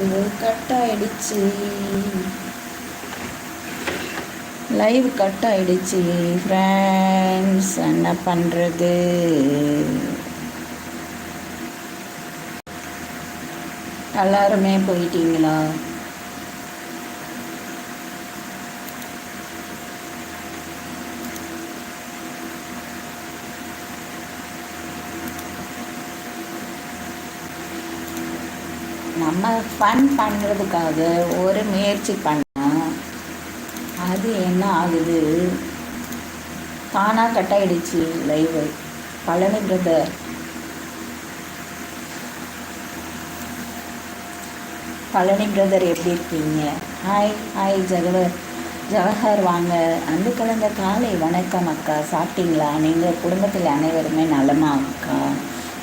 Cut ஆயிடுச்சு live cut ஆயிடுச்சு friends என்ன பண்ணுறது எல்லாருமே போயிட்டீங்களா? நம்ம ஃபன் பண்ணுறதுக்காக ஒரு முயற்சி பண்ணோம் அது என்ன ஆகுது? தானாக கட் ஆகிடுச்சு live Palani brother Palani brother எப்படி இருக்கீங்க? ஹாய் ஹாய் ஜகவர் ஜவஹர் வாங்க. அன்பு கலந்த காலை. வணக்கம் அக்கா. சாப்பிட்டீங்களா? நீங்கள் குடும்பத்தில் அனைவருமே நலமா அக்கா?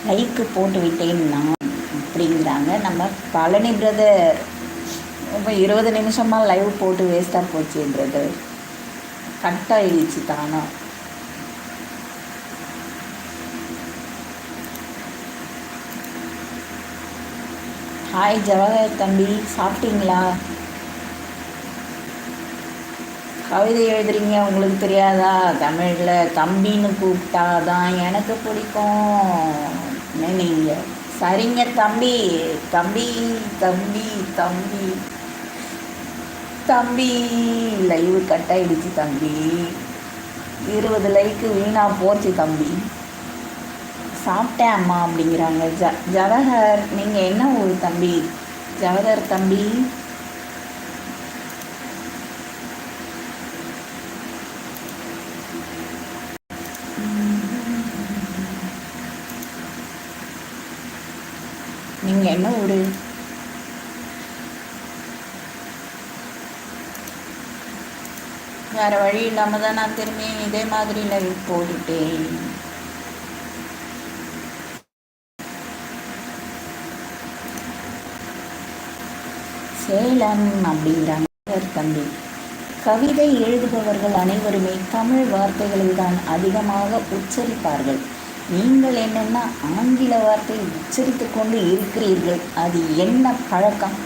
லைக்கு போட்டு விட்டேன்னா அப்படிங்கிறாங்க. நம்ம பழனி பிரதர் இப்போ இருபது நிமிஷமாக லைவ் போட்டு வேஸ்ட்டாக போச்சு பிரதர் கட் ஆயிடுச்சு தானா. ஹாய் ஜவஹர் தம்பி சாப்பிட்டீங்களா? கவிதை எழுதுறீங்க உங்களுக்கு தெரியாதா? தமிழில் தம்பின்னு கூப்பிட்டா தான் எனக்கு பிடிக்கும். நீங்கள் சரிங்க தம்பி. தம்பி தம்பி தம்பி. தம்பி லைவ் கட் ஆகிடுச்சு தம்பி. இருபது லைக்கு வீணாக போச்சு தம்பி. சாப்பிட்டேன் அம்மா அப்படிங்கிறாங்க. ஜ ஜவஹர் நீங்கள் என்ன ஊர் தம்பி? ஜவஹர் தம்பி. நீங்கள் என்ன ஊர்? வேறு வழி இல்லாமல் தான் நான் திரும்பி இதே மாதிரி லைவ் போட்டுட்டேன் சேலம் அப்படிங்கிறாங்க தம்பி. கவிதை எழுதுபவர்கள் அனைவருமே தமிழ் வார்த்தைகளை தான் அதிகமாக உச்சரிப்பார்கள். நீங்கள் என்னென்னா ஆங்கில வார்த்தை உச்சரித்து கொண்டு இருக்கிறீர்கள் அது என்ன பழக்கம்?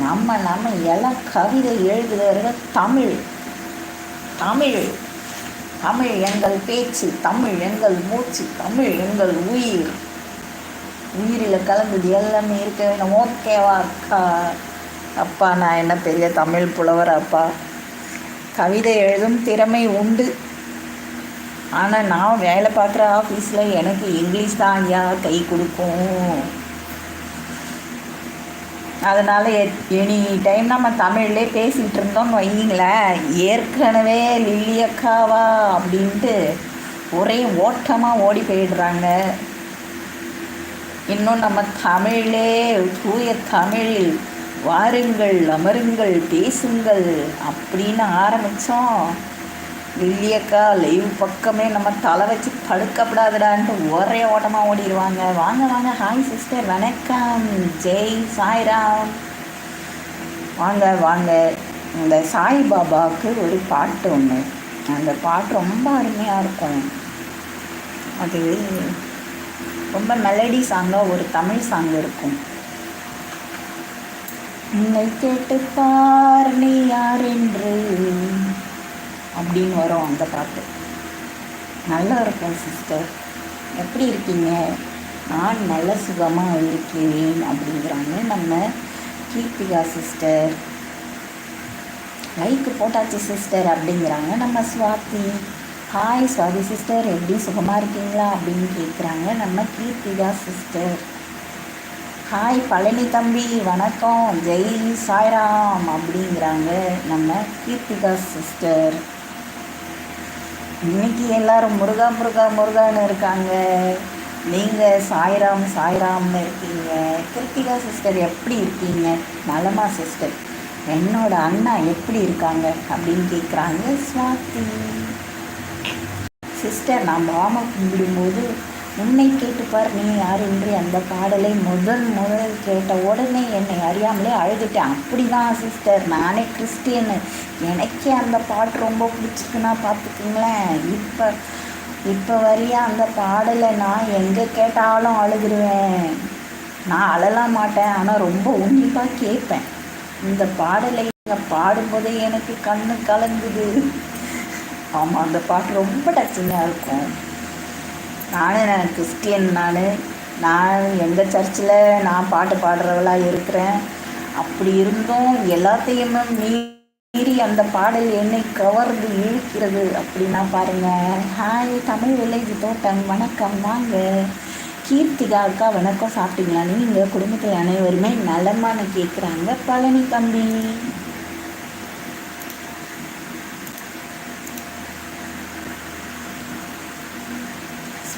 நம்ம நம்ம எல்லாம் கவிதை எழுதுகிறவர்கள் தமிழ். தமிழ். தமிழ் எங்கள் பேச்சு தமிழ் எங்கள் மூச்சு தமிழ் எங்கள் உயிர். உயிரில் கலந்தது எல்லாமே இருக்க வேணும் ஓகேவா அக்கா. அப்பா நான் என்ன பெரிய தமிழ் புலவர் அப்பா. கவிதை எழுதும் திறமை உண்டு. ஆனால் நான் வேலை பார்க்குற ஆஃபீஸில் எனக்கு இங்கிலீஷ் தான் ஐயா கை கொடுக்கும். அதனால் எனி டைம் நம்ம தமிழ்லே பேசிகிட்டு இருந்தோம்னு வைங்களேன் ஏற்கனவே லில்லி அக்காவா அப்படின்ட்டு ஒரே ஓட்டமாக ஓடி போயிடுறாங்க. இன்னும் நம்ம தமிழே தூய தமிழில் வாருங்கள் அமருங்கள் பேசுங்கள் அப்படின்னு ஆரம்பித்தோம் லில்லியக்கா லைவ் பக்கமே நம்ம தலை வச்சு படுக்கப்படாதுடான்ட்டு ஒரே ஓட்டமாக ஓடிடுவாங்க. வாங்க வாங்க ஹாய் சிஸ்டர் வணக்கம். ஜெய் சாய்ராம். வாங்க வாங்க. இந்த சாய்பாபாவுக்கு ஒரு பாட்டு ஒன்று அந்த பாட்டு ரொம்ப அருமையாக இருக்கும். அது ரொம்ப மெலடி சாங்காக ஒரு தமிழ் சாங் இருக்கும். நீங்கள் கேட்டுப்பார் நீ யார் என்று. அப்படின்னு வரும் அந்த பாட்டு. நல்லா இருக்கும் சிஸ்டர் எப்படி இருக்கீங்க? நான் நல்ல சுகமாக இருக்கிறேன் அப்படிங்கிறாங்க நம்ம கீர்த்திகா சிஸ்டர் லைக்கு போட்டாச்சு சிஸ்டர் அப்படிங்கிறாங்க நம்ம சுவாதி. ஹாய் சுவாதி சிஸ்டர் எப்படி சுகமாக இருக்கீங்களா அப்படின்னு கேட்குறாங்க நம்ம கீர்த்திகா சிஸ்டர் ஹாய் பழனி தம்பி. வணக்கம். ஜெய் சாய்ராம் அப்படிங்கிறாங்க நம்ம கீர்த்திகா சிஸ்டர் இன்னைக்கு எல்லாரும் முருகா முருகா முருகான்னு இருக்காங்க. நீங்கள் சாய்ராம் சாய்ராம்னு இருக்கீங்க. கிருத்திகா சிஸ்டர் எப்படி இருக்கீங்க? நலமா சிஸ்டர். என்னோட அண்ணா எப்படி இருக்காங்க அப்படின்னு கேட்குறாங்க ஸ்வாதி சிஸ்டர் நான் பாம கும்பிடும்போது உன்னை கேட்டுப்பார் நீ யார் என்று அந்த பாடலை முதல் முதல் கேட்ட உடனே என்னை அறியாமலே அழுதுட்டேன். அப்படி தான் சிஸ்டர் நானே கிறிஸ்டியனு எனக்கே அந்த பாட்டு ரொம்ப பிடிச்சிருக்குன்னா பார்த்துக்குங்களேன். இப்போ இப்போ வரையா அந்த பாடலை நான் எங்கே கேட்டாலும் அழுதுருவேன். நான் அழலாம் மாட்டேன் ஆனால் ரொம்ப உன்னிப்பாக கேட்பேன். இந்த பாடலை பாடும்போதே எனக்கு கண்ணு கலங்குது. ஆமாம் அந்த பாட்டு ரொம்ப டச்சிங்காக இருக்கும். நானும் நான் கிறிஸ்டியன் நான். நான் எங்கள் சர்ச்சில் நான் பாட்டு பாடுறவளாக இருக்கிறேன். அப்படி இருந்தும் எல்லாத்தையுமே மீறி அந்த பாடல் என்னை கவர்ந்து இழுக்கிறது. அப்படின்னா பாருங்கள் ஹாய் தமிழ் வில்லேஜ் தோட்டம். வணக்கம். வாங்க. கீர்த்திகா அக்கா வணக்கம். சாப்பிட்டீங்களா? நீங்கள் குடும்பத்தில் அனைவருமே நலமான கேட்குறாங்க பழனி தம்பி.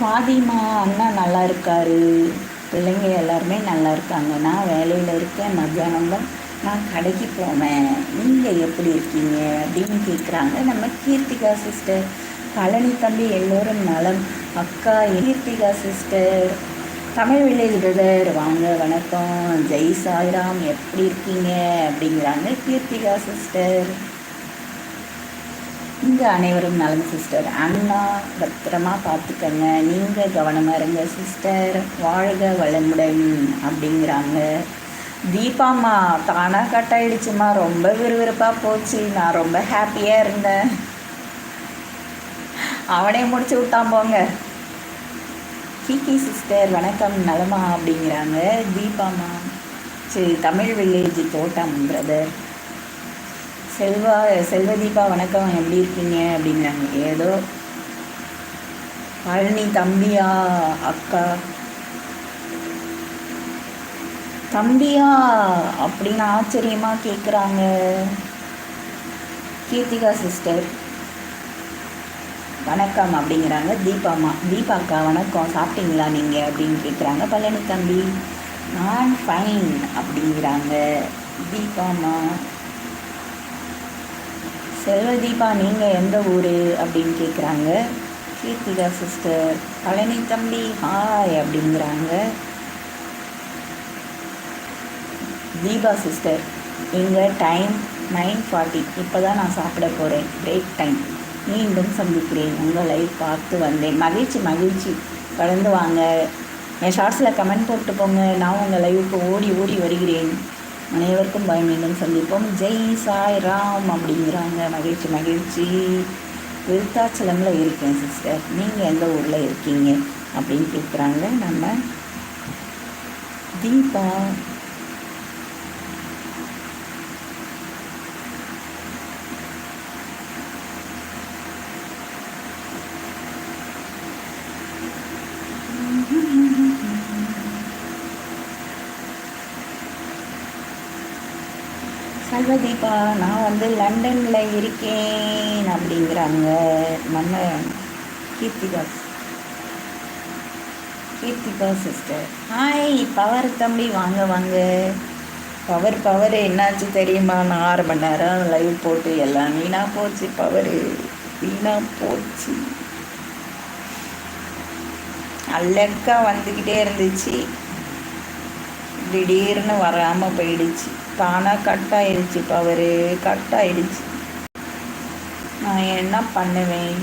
சுவாதிமா அண்ணா நல்லா இருக்காரு பிள்ளைங்க எல்லாருமே நல்லா இருக்காங்க நான் வேலையில் இருக்கேன். மத்தியானம் தான் நான் கடைக்கு போவேன். நீங்கள் எப்படி இருக்கீங்க? அப்படின்னு கேட்குறாங்க நம்ம கீர்த்திகா சிஸ்டர் பழனி தம்பி எல்லோரும் நலம். அக்கா Keerthika sister Tamil village brother வாங்க வணக்கம். ஜெய் சாய்ராம் எப்படி இருக்கீங்க? அப்படிங்கிறாங்க கீர்த்திகா சிஸ்டர் இங்கே அனைவரும் நலம் சிஸ்டர் அண்ணா பத்திரமா பார்த்துக்கங்க. நீங்கள் கவனமாக இருங்க சிஸ்டர் வாழ்க வளமுடன் அப்படிங்கிறாங்க. தீபாம்மா தானாக கட் ஆகிடுச்சுமா ரொம்ப விறுவிறுப்பாக போச்சு. நான் ரொம்ப ஹாப்பியாக இருந்தேன். அவனே முடிச்சு விட்டான் போங்க. கிகி சிஸ்டர் வணக்கம் நலமா அப்படிங்கிறாங்க. தீபாம்மா சரி தமிழ் வில்லேஜ் தோட்டம் பிரதர் செல்வா செல்வதீபா வணக்கம் எப்படி இருக்கீங்க? அப்படிங்கிறாங்க ஏதோ பழனி தம்பியா அக்கா? தம்பியா அப்படின்னு ஆச்சரியமாக கேட்குறாங்க கீர்த்திகா சிஸ்டர் வணக்கம் அப்படிங்கிறாங்க. தீபாம்மா தீபாக்கா வணக்கம். சாப்பிட்டீங்களா நீங்கள் அப்படின்னு கேட்குறாங்க பழனி தம்பி நான் ஃபைன் அப்படிங்கிறாங்க. தீபாம்மா செல்வதீபா நீங்கள் எந்த ஊர் அப்படின்னு கேட்குறாங்க கீர்த்திகா சிஸ்டர் பழனி தம்பி ஹாய் அப்படிங்கிறாங்க. தீபா சிஸ்டர் இங்கே டைம் நைன் ஃபார்ட்டி இப்போ தான் நான் சாப்பிட போகிறேன் பிரேக் டைம் மீண்டும் சந்திக்கிறேன். உங்கள் பார்த்து வந்தேன். மகிழ்ச்சி மகிழ்ச்சி. கலந்து வாங்க. என் ஷார்ட்ஸில் கமெண்ட் போட்டு போங்க. நான் உங்கள் லைவுக்கு ஓடி ஓடி வருகிறேன். அனைவருக்கும் பயம் மீண்டும் சந்திப்போம். ஜெய் சாய் ராம் அப்படிங்கிறாங்க. மகிழ்ச்சி மகிழ்ச்சி. விருத்தாச்சலமில் இருக்கேன் சிஸ்டர் நீங்கள் எந்த ஊரில் இருக்கீங்க அப்படின்னு கேட்குறாங்க நம்ம தீபா. சர்வதீபா நான் வந்து லண்டனில் இருக்கேன் அப்படிங்கிறாங்க நம்ம Keerthika Keerthika sister hi power தம்பி வாங்க வாங்க. பவர் பவர் என்னாச்சு தெரியுமா? நான் ஆறு மணி நேரம் லைவ் போட்டு எல்லாம் வீணாக போச்சு பவர் வீணாக போச்சு. அல்லக்கா வந்துக்கிட்டே இருந்துச்சு. திடீர்னு வராமல் போயிடுச்சு. தானாக கட் ஆயிடுச்சு பவரு கட் ஆயிடுச்சு நான் என்ன பண்ணுவேன்?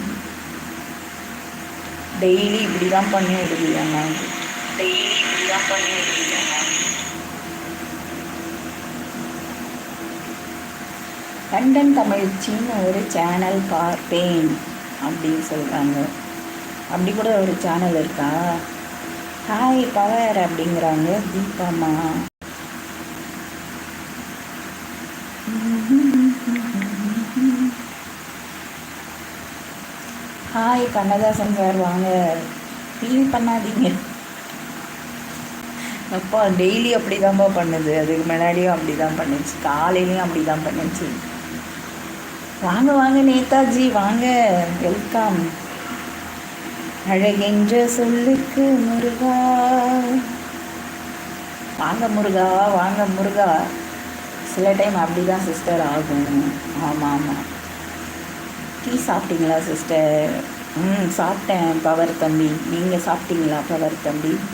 டெய்லி இப்படி தான் பண்ணி விடுவீங்க டெய்லி இப்படி தான் பண்ணி விடுவீங்க லண்டன் தமிழ்ச்சின்னு ஒரு சேனல் பார்ப்பேன் அப்படின்னு சொல்கிறாங்க அப்படி கூட ஒரு சேனல் இருக்கா? ஹாய் பவர் அப்படிங்கிறாங்க தீபாமா ஹாய் கண்ணதாசன் சார் வாங்க. ஃபீல் பண்ணாதீங்க. அப்பா டெய்லி அப்படி தான்ப்பா பண்ணுது. அதுக்கு முன்னாடியும் அப்படி தான் பண்ணுச்சு. காலையிலையும் அப்படி தான் பண்ணுச்சு. வாங்க வாங்க நேதாஜி வாங்க. வெல்கம் அழகென்ற சொல்லுக்கு முருகா. வாங்க முருகா வாங்க முருகா. சில டைம் அப்படி தான் சிஸ்டர் ஆகும். ஆமாம் ஆமாம் டீ சாப்பிட்டீங்களா சிஸ்டர் ம் சாப்பிட்டேன் பவர் தம்பி. நீங்கள் சாப்பிட்டீங்களா பவர் தம்பி?